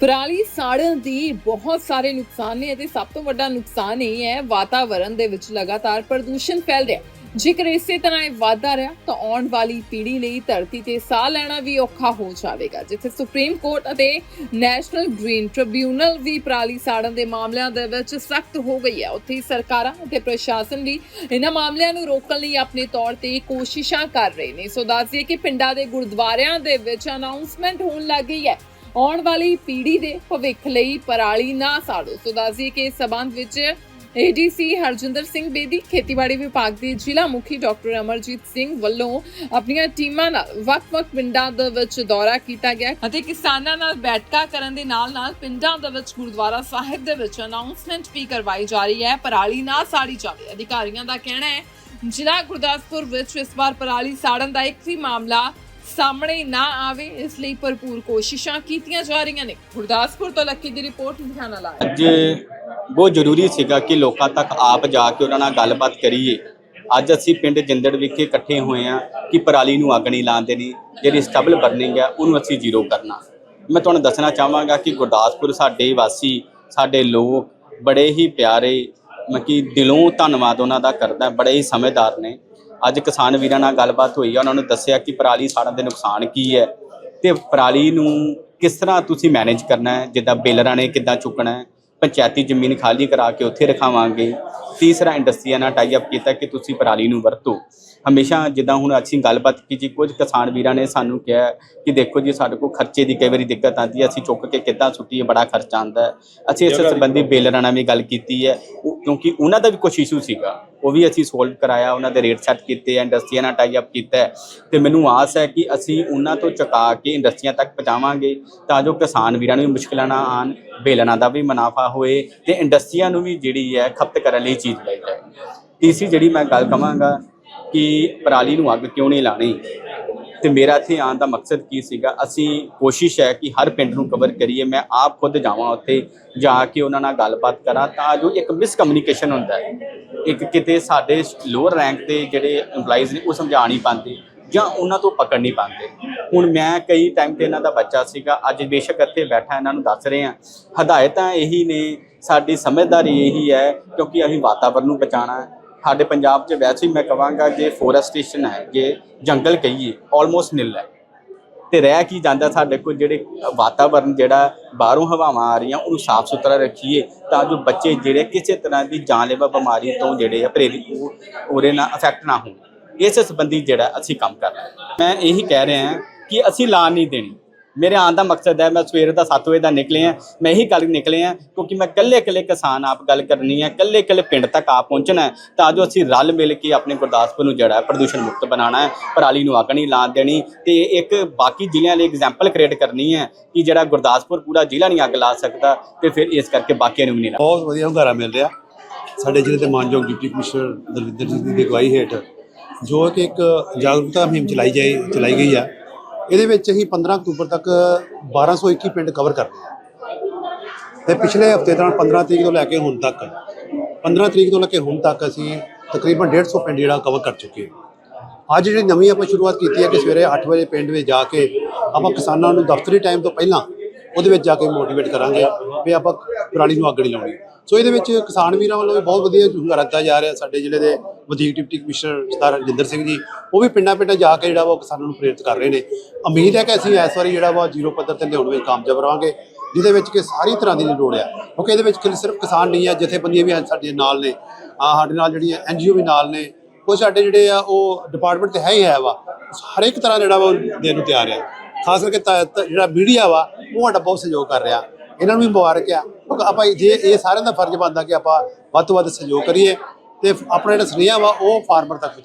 ਪਰਾਲੀ ਸਾੜਨ ਦੀ ਬਹੁਤ ਸਾਰੇ ਨੁਕਸਾਨ ਨੇ ਅਤੇ ਸਭ ਤੋਂ ਵੱਡਾ ਨੁਕਸਾਨ ਇਹ ਹੈ ਵਾਤਾਵਰਣ ਦੇ ਵਿੱਚ ਲਗਾਤਾਰ ਪ੍ਰਦੂਸ਼ਣ ਫੈਲ ਰਿਹਾ ਜੇਕਰ ਇਸੇ ਤਰ੍ਹਾਂ ਇਹ ਵਾਧਾ ਰਿਹਾ ਤਾਂ ਆਉਣ ਵਾਲੀ ਪੀੜ੍ਹੀ ਲਈ ਧਰਤੀ ਤੇ ਸਾਹ ਲੈਣਾ ਵੀ ਔਖਾ ਹੋ ਜਾਵੇਗਾ, ਜਿੱਥੇ ਸੁਪਰੀਮ ਕੋਰਟ ਅਤੇ ਨੈਸ਼ਨਲ ਗ੍ਰੀਨ ਟ੍ਰਿਬਿਊਨਲ ਵੀ ਪਰਾਲੀ ਸਾੜਨ ਦੇ ਮਾਮਲਿਆਂ ਦੇ ਵਿੱਚ ਸਖਤ ਹੋ ਗਈ ਹੈ। ਉੱਥੇ ਹੀ ਸਰਕਾਰਾਂ ਅਤੇ ਪ੍ਰਸ਼ਾਸਨ ਵੀ ਇਹਨਾਂ ਮਾਮਲਿਆਂ ਨੂੰ ਰੋਕਣ ਲਈ ਆਪਣੇ ਤੌਰ ਤੇ ਕੋਸ਼ਿਸ਼ਾਂ ਕਰ ਰਹੇ ਨੇ। ਸੋ ਦੱਸਦੀਏ ਕਿ ਪਿੰਡਾਂ ਦੇ ਗੁਰਦੁਆਰਿਆਂ ਦੇ ਵਿੱਚ ਅਨਾਉਂਸਮੈਂਟ ਹੋਣ ਲੱਗ ਗਈ ਹੈ। ਆਉਣ ਵਾਲੀ ਪੀੜ੍ਹੀ ਦੇ ਭਵਿੱਖ ਲਈ ਪਰਾਲੀ ਨਾ ਸਾੜੋ। ਸੋ ਦੱਸਦੀਏ ਕਿ ਇਸ ਸਬੰਧ ਵਿੱਚ ਏਡੀਸੀ ਹਰਜਿੰਦਰ ਸਿੰਘ ਬੇਦੀ, ਖੇਤੀਬਾੜੀ ਵਿਭਾਗ ਦੇ ਜ਼ਿਲ੍ਹਾ ਮੁਖੀ ਡਾਕਟਰ ਅਮਰਜੀਤ ਸਿੰਘ ਵੱਲੋਂ ਆਪਣੀਆਂ ਟੀਮਾਂ ਨਾਲ ਵੱਖ-ਵੱਖ ਪਿੰਡਾਂ ਦੇ ਵਿੱਚ ਦੌਰਾ ਕੀਤਾ ਗਿਆ ਅਤੇ ਕਿਸਾਨਾਂ ਨਾਲ ਬੈਠਕਾਂ ਕਰਨ ਦੇ ਨਾਲ-ਨਾਲ ਪਿੰਡਾਂ ਦੇ ਵਿੱਚ ਗੁਰਦੁਆਰਾ ਸਾਹਿਬ ਦੇ ਵਿੱਚ ਅਨਾਉਂਸਮੈਂਟ ਵੀ ਕਰਵਾਈ ਜਾ ਰਹੀ ਹੈ। ਪਰਾਲੀ ਨਾ ਸਾੜੀ ਜਾਵੇ। ਅਧਿਕਾਰੀਆਂ ਦਾ ਕਹਿਣਾ ਹੈ, ਜ਼ਿਲ੍ਹਾ ਗੁਰਦਾਸਪੁਰ ਵਿੱਚ ਇਸ ਵਾਰ ਪਰਾਲੀ ਸਾੜਨ ਦਾ ਇੱਕ ਵੀ ਮਾਮਲਾ ਸਾਹਮਣੇ ਨਾ ਆਵੇ, ਇਸ ਲਈ ਭਰਪੂਰ ਕੋਸ਼ਿਸ਼ਾਂ ਕੀਤੀਆਂ ਜਾ ਰਹੀਆਂ ਨੇ। ਗੁਰਦਾਸਪੁਰ ਤੋਂ ਲੱਕੀ ਦੀ ਰਿਪੋਰਟ, ਲੁਧਿਆਣਾ ਲਾਇਆ। ਅੱਜ ਬਹੁਤ ਜ਼ਰੂਰੀ ਸੀਗਾ ਕਿ ਲੋਕਾਂ ਤੱਕ ਆਪ ਜਾ ਕੇ ਉਹਨਾਂ ਨਾਲ ਗੱਲਬਾਤ ਕਰੀਏ। ਅੱਜ ਅਸੀਂ ਪਿੰਡ ਜਿੰਦੜ ਵਿਖੇ ਇਕੱਠੇ ਹੋਏ ਆ ਕਿ ਪਰਾਲੀ ਨੂੰ ਅੱਗ ਨਹੀਂ ਲਾਉਣ ਦੇਣੀ, ਜਿਹੜੀ ਸਟਬਲ ਬਰਨਿੰਗ ਹੈ, ਉਹਨੂੰ ਅਸੀਂ ਜ਼ੀਰੋ ਕਰਨਾ। ਮੈਂ ਤੁਹਾਨੂੰ ਦੱਸਣਾ ਚਾਹਾਂਗਾ ਕਿ ਗੁਰਦਾਸਪੁਰ ਸਾਡੇ ਵਾਸੀ, ਸਾਡੇ ਲੋਕ ਬੜੇ ਹੀ ਪਿਆਰੇ ਮੈਂ ਕਿ ਦਿਲੋਂ ਧੰਨਵਾਦ ਉਹਨਾਂ ਦਾ ਕਰਦਾ, ਬੜੇ ਹੀ ਸਮਝਦਾਰ ਨੇ। ਅੱਜ ਕਿਸਾਨ ਵੀਰਾਂ ਨਾਲ ਗੱਲਬਾਤ ਹੋਈ ਆ, ਉਹਨਾਂ ਨੂੰ ਦੱਸਿਆ ਕਿ ਪਰਾਲੀ ਸਾੜਨ ਦੇ ਨੁਕਸਾਨ ਕੀ ਹੈ ਤੇ ਪਰਾਲੀ ਨੂੰ ਕਿਸ ਤਰ੍ਹਾਂ ਤੁਸੀਂ ਮੈਨੇਜ ਕਰਨਾ ਹੈ? ਜਿੱਦਾਂ ਬੇਲਰਾਂ ਨੇ ਕਿੱਦਾਂ ਚੁੱਕਣਾ ਹੈ? ਪੰਚਾਇਤੀ ਜ਼ਮੀਨ ਖਾਲੀ ਕਰਾ ਕੇ ਉੱਥੇ ਰਖਾਵਾਂਗੇ। ਤੀਸਰਾ ਇੰਡਸਟਰੀਆਂ ਨਾਲ ਟਾਈ ਅਪ ਕੀਤਾ ਕਿ ਤੁਸੀਂ ਪਰਾਲੀ ਨੂੰ ਵਰਤੋ। ਹਮੇਸ਼ਾ ਜਿੱਦਾਂ ਹੁਣ ਅਸੀਂ ਗੱਲਬਾਤ ਕੀਤੀ ਕੁਝ ਕਿਸਾਨ ਵੀਰਾਂ ਨੇ ਸਾਨੂੰ ਕਿਹਾ ਕਿ ਦੇਖੋ ਜੀ ਸਾਡੇ ਕੋਲ ਖਰਚੇ ਦੀ ਕਈ ਵਾਰੀ ਦਿੱਕਤ ਆਉਂਦੀ ਹੈ ਅਸੀਂ ਚੁੱਕ ਕੇ ਕਿੱਦਾਂ ਸੁੱਟੀਏ ਬੜਾ ਖਰਚਾ ਆਉਂਦਾ ਅਸੀਂ ਇਸ ਸੰਬੰਧੀ ਬੇਲਰਾਂ ਨਾਲ ਵੀ ਗੱਲ ਕੀਤੀ ਹੈ ਕਿਉਂਕਿ ਉਹਨਾਂ ਦਾ ਵੀ ਕੁਝ ਇਸ਼ੂ ਸੀਗਾ। ਉਹ ਵੀ ਅਸੀਂ ਸੋਲਵ ਕਰਾਇਆ, ਉਹਨਾਂ ਦੇ ਰੇਟ ਸੈੱਟ ਕੀਤੇ ਆ ਇੰਡਸਟਰੀਆਂ ਨਾਲ ਟਾਈ ਅਪ ਕੀਤਾ ਹੈ। ਤੇ ਮੈਨੂੰ ਆਸ ਹੈ ਕਿ ਅਸੀਂ ਉਹਨਾਂ ਤੋਂ ਚੁਕਾ ਕੇ ਇੰਡਸਟਰੀਆਂ ਤੱਕ ਪਹੁੰਚਾਵਾਂਗੇ, ਤਾਂ ਜੋ ਕਿਸਾਨ ਵੀਰਾਂ ਨੂੰ ਵੀ ਮੁਸ਼ਕਲਾਂ ਨਾ ਆਣ ਬੇਲਰਾਂ ਦਾ ਵੀ ਮੁਨਾਫਾ ਹੋਏ ਤੇ ਇੰਡਸਟਰੀਆਂ ਨੂੰ ਵੀ ਜਿਹੜੀ ਹੈ ਖਪਤ ਕਰਨ ਲਈ ਚੀਜ਼ ਲਈ ਜਾਏ। ਤੀਸਰੀ ਜਿਹੜੀ ਮੈਂ ਗੱਲ ਕਵਾਂਗਾ ਕਿ ਪਰਾਲੀ ਨੂੰ ਅੱਗ ਕਿਉਂ ਨਹੀਂ ਲਾਣੀ? ਤੇ ਮੇਰਾ ਇੱਥੇ ਆਉਣ ਦਾ ਮਕਸਦ ਕੀ ਸੀਗਾ? ਅਸੀਂ ਕੋਸ਼ਿਸ਼ ਹੈ ਕਿ ਹਰ ਪਿੰਡ ਨੂੰ ਕਵਰ ਕਰੀਏ, ਮੈਂ ਆਪ ਖੁਦ ਜਾਵਾਂ ਉੱਥੇ, ਜਾ ਕੇ ਉਹਨਾਂ ਨਾਲ ਗੱਲਬਾਤ ਕਰਾਂ, ਤਾਂ ਜੋ ਇੱਕ ਮਿਸਕਮਿਊਨੀਕੇਸ਼ਨ ਹੁੰਦਾ ਹੈ। ਇੱਕ ਕਿਤੇ ਸਾਡੇ ਲੋਅਰ ਰੈਂਕ ਦੇ ਜਿਹੜੇ EMPLOYEES ਨੇ, ਉਹ ਸਮਝਾ ਨਹੀਂ ਪਾਉਂਦੇ ਜਾਂ ਉਹਨਾਂ ਤੋਂ ਪਕੜ ਨਹੀਂ ਪਾਉਂਦੇ। ਹੁਣ ਮੈਂ ਕਈ ਟਾਈਮ ਤੇ ਇਹਨਾਂ ਦਾ ਬੱਚਾ ਸੀਗਾ, ਅੱਜ ਬੇਸ਼ੱਕ ਇੱਥੇ ਬੈਠਾ, ਇਹਨਾਂ ਨੂੰ ਦੱਸ ਰਹੇ ਹਾਂ। ਹਦਾਇਤਾਂ ਇਹੀ ਨੇ, ਸਾਡੀ ਸਮਝਦਾਰੀ ਇਹੀ ਹੈ, ਕਿਉਂਕਿ ਅਸੀਂ ਵਾਤਾਵਰਨ ਨੂੰ ਬਚਾਉਣਾ ਹੈ। ਸਾਡੇ ਪੰਜਾਬ 'ਚ ਵੈਸੇ ਹੀ ਮੈਂ ਕਹਾਂਗਾ, ਜੇ ਫੋਰੈਸਟੇਸ਼ਨ ਹੈ, ਜੇ ਜੰਗਲ ਕਹੀਏ ਆਲਮੋਸਟ ਨਿਲ ਹੈ। ਤੇ ਰਹਿ ਕੀ ਜਾਂਦਾ ਸਾਡੇ ਕੋਲ ਜਿਹੜੇ ਵਾਤਾਵਰਨ ਜਿਹੜਾ ਬਾਹਰੋਂ ਹਵਾਵਾਂ ਆ ਰਹੀਆਂ, ਉਹਨੂੰ ਸਾਫ਼ ਸੁਥਰਾ ਰੱਖੀਏ ਤਾਂ ਜੋ ਬੱਚੇ ਜਿਹੜੇ ਕਿਸੇ ਤਰ੍ਹਾਂ ਦੀ ਜਾਨਲੇਵਾ ਬਿਮਾਰੀ ਤੋਂ ਜਿਹੜੇ ਆ ਪ੍ਰੇਰਿਤ ਉਹਦੇ ਨਾਲ ਅਫੈਕਟ ਨਾ ਹੋਣ। ਇਸ ਸੰਬੰਧੀ ਜਿਹੜਾ ਅਸੀਂ ਕੰਮ ਕਰ ਰਹੇ ਮੈਂ ਇਹੀ ਕਹਿ ਰਿਹਾ ਕਿ ਅਸੀਂ ਲਾਣ ਨਹੀਂ ਦੇਣੀ। ਮੇਰੇ ਆਉਣ ਦਾ ਮਕਸਦ ਹੈ, ਮੈਂ ਸਵੇਰ ਦਾ 7 ਵਜੇ ਦਾ ਨਿਕਲੇ ਆ ਮੈਂ ਇਹੀ ਗੱਲ ਨਿਕਲੇ ਆ ਕਿਉਂਕਿ ਮੈਂ ਇਕੱਲੇ ਇਕੱਲੇ ਕਿਸਾਨ ਆਪ ਗੱਲ ਕਰਨੀ ਹੈ, ਇਕੱਲੇ ਇਕੱਲੇ ਪਿੰਡ ਤੱਕ ਆ ਪਹੁੰਚਣਾ ਹੈ, ਤਾਂ ਜੋ ਅਸੀਂ ਰਲ ਮਿਲ ਕੇ ਆਪਣੇ ਗੁਰਦਾਸਪੁਰ ਨੂੰ ਜਿਹੜਾ ਪ੍ਰਦੂਸ਼ਣ ਮੁਕਤ ਬਣਾਉਣਾ ਹੈ, ਪਰਾਲੀ ਨੂੰ ਅੱਗ ਨਹੀਂ ਲਾਣ ਦੇਣੀ ਤੇ ਇੱਕ ਬਾਕੀ ਜ਼ਿਲ੍ਹਿਆਂ ਲਈ ਐਗਜ਼ਾਮਪਲ ਕ੍ਰੀਏਟ ਕਰਨੀ ਹੈ ਕਿ ਜਿਹੜਾ ਗੁਰਦਾਸਪੁਰ ਪੂਰਾ ਜ਼ਿਲ੍ਹਾ ਨਹੀਂ ਅੱਗ ਲਾ ਸਕਦਾ ਤੇ ਫਿਰ ਇਸ ਕਰਕੇ ਬਾਕੀਆਂ ਨੂੰ ਵੀ ਨਹੀਂ ਲਾ ਬਹੁਤ ਵਧੀਆ ਹੁੰਗਾਰਾ ਮਿਲ ਰਿਹਾ। ਸਾਡੇ ਜ਼ਿਲ੍ਹੇ ਦੇ ਮਾਨਯੋਗ ਡਿਪਟੀ ਕਮਿਸ਼ਨਰ ਦਲਵਿੰਦਰ ਸਿੰਘ ਦੀ ਅਗਵਾਈ ਹੇਠ ਜੋ ਕਿ ਇੱਕ ਜਾਗਰੂਕਤਾ ਮੁਹਿੰਮ ਚਲਾਈ ਜਾਈ, ਚਲਾਈ ਗਈ ਆ। ਇਹਦੇ ਵਿੱਚ ਅਸੀਂ 15 ਅਕਤੂਬਰ ਤੱਕ 1221 ਪਿੰਡ ਕਵਰ ਕਰਦੇ ਹਾਂ ਤੇ ਪਿਛਲੇ ਹਫ਼ਤੇ ਦੌਰਾਨ 15 ਤਰੀਕ ਤੋਂ ਲੈ ਕੇ ਹੁਣ ਤੱਕ 15 ਤਰੀਕ ਤੋਂ ਲੈ ਕੇ ਹੁਣ ਤੱਕ ਅਸੀਂ ਤਕਰੀਬਨ 150 ਪਿੰਡ ਜਿਹੜਾ ਕਵਰ ਕਰ ਚੁੱਕੇ ਹਾਂ ਅੱਜ ਜਿਹੜੀ ਨਵੀਂ ਆਪਾਂ ਸ਼ੁਰੂਆਤ ਕੀਤੀ ਹੈ ਕਿ ਸਵੇਰੇ 8 ਵਜੇ ਪਿੰਡ ਵਿੱਚ ਜਾ ਕੇ ਆਪਾਂ ਕਿਸਾਨਾਂ ਨੂੰ ਦਫ਼ਤਰੀ ਟਾਈਮ ਤੋਂ ਪਹਿਲਾਂ ਉਹਦੇ ਵਿੱਚ ਜਾ ਕੇ ਮੋਟੀਵੇਟ ਕਰਾਂਗੇ ਵੀ ਆਪਾਂ ਪਰਾਲੀ ਨੂੰ ਅੱਗ ਨਹੀਂ ਲਾਉਣੀ। ਸੋ ਇਹਦੇ ਵਿੱਚ ਕਿਸਾਨ ਵੀਰਾਂ ਵੱਲੋਂ ਵੀ ਬਹੁਤ ਵਧੀਆ ਹੁੰਗਾਰਾ ਦਿੱਤਾ ਜਾ ਰਿਹਾ ਸਾਡੇ ਜ਼ਿਲ੍ਹੇ ਦੇ ਵਧੀਕ ਡਿਪਟੀ ਕਮਿਸ਼ਨਰ ਸਰਦਾਰ ਰਜਿੰਦਰ ਸਿੰਘ ਜੀ। ਉਹ ਵੀ ਪਿੰਡਾਂ ਪਿੰਡਾਂ ਜਾ ਕੇ ਜਿਹੜਾ ਵਾ ਉਹ ਕਿਸਾਨਾਂ ਨੂੰ ਪ੍ਰੇਰਿਤ ਕਰ ਰਹੇ ਨੇ। ਉਮੀਦ ਹੈ ਕਿ ਅਸੀਂ ਇਸ ਵਾਰੀ ਜਿਹੜਾ ਵਾ ਜ਼ੀਰੋ ਪੱਧਰ ਤੇ ਲਿਆਉਣ ਵਿੱਚ ਕਾਮਯਾਬ ਰਹਾਂਗੇ ਜਿਹਦੇ ਵਿੱਚ ਕਿ ਸਾਰੀ ਤਰ੍ਹਾਂ ਦੀ ਲੋੜ ਆ। ਕਿਉਂਕਿ ਇਹਦੇ ਵਿੱਚ ਸਿਰਫ ਕਿਸਾਨ ਨਹੀਂ ਆ, ਜਥੇਬੰਦੀਆਂ ਵੀ ਸਾਡੇ ਨਾਲ ਨੇ। ਸਾਡੇ ਨਾਲ ਜਿਹੜੀਆਂ ਐਨਜੀਓ ਵੀ ਨਾਲ ਨੇ। ਉਹ ਸਾਡੇ ਜਿਹੜੇ ਆ, ਉਹ ਡਿਪਾਰਟਮੈਂਟ ਤੇ ਹੈ ਹੀ ਹੈ ਵਾ। ਹਰ ਇੱਕ ਤਰ੍ਹਾਂ ਜਿਹੜਾ ਵਾ ਉਹ ਦੇਣ ਨੂੰ ਤਿਆਰ ਆ। ਖਾਸ ਕਰਕੇ ਤਾ- ਜਿਹੜਾ ਮੀਡੀਆ ਵਾ, ਉਹ ਸਾਡਾ ਬਹੁਤ ਸਹਿਯੋਗ ਕਰ ਰਿਹਾ। ਇਹਨਾਂ ਨੂੰ ਵੀ ਮੁਬਾਰਕ ਆ। ਆਪਾਂ ਜੇ ਇਹ ਸਾਰਿਆਂ ਦਾ ਫਰਜ਼ ਬਣਦਾ ਕਿ ਆਪਾਂ ਵੱਧ ਤੋਂ ਵੱਧ ਸਹਿਯੋਗ ਕਰੀਏ ਤੇ ਆਪਣਾ ਜਿਹੜਾ ਸੁਨੇਹਾ ਵਾ ਉਹ ਫਾਰਮਰ ਤੱਕ ਪਹੁੰਚਾਈਏ।